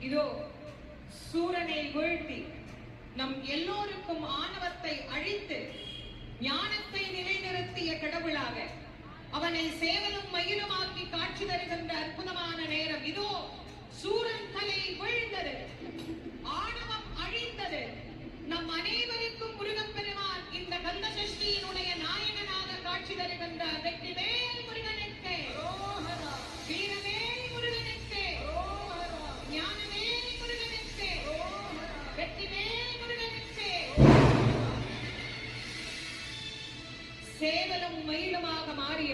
இதோ சூரனை வீழ்த்தி நம் எல்லோருக்கும் ஆணவத்தை அழித்து ஞானத்தை நிலைநிறுத்திய கடவுளாக அவனை சேவலும் மயிலுமாக்கி காட்சி தருகின்ற அற்புதமான நேரம். இதோ சூரன் தலை நாயகனாக காட்சி தருகின்ற வெற்றிவேல் முருகனுக்கு. வீரவேல் முருகனுக்கு. ஞானவேல் முருகனுக்கு. வெற்றிவேல் முருகனுக்கு. சேவலும் மயிலுமாக மாறியவன்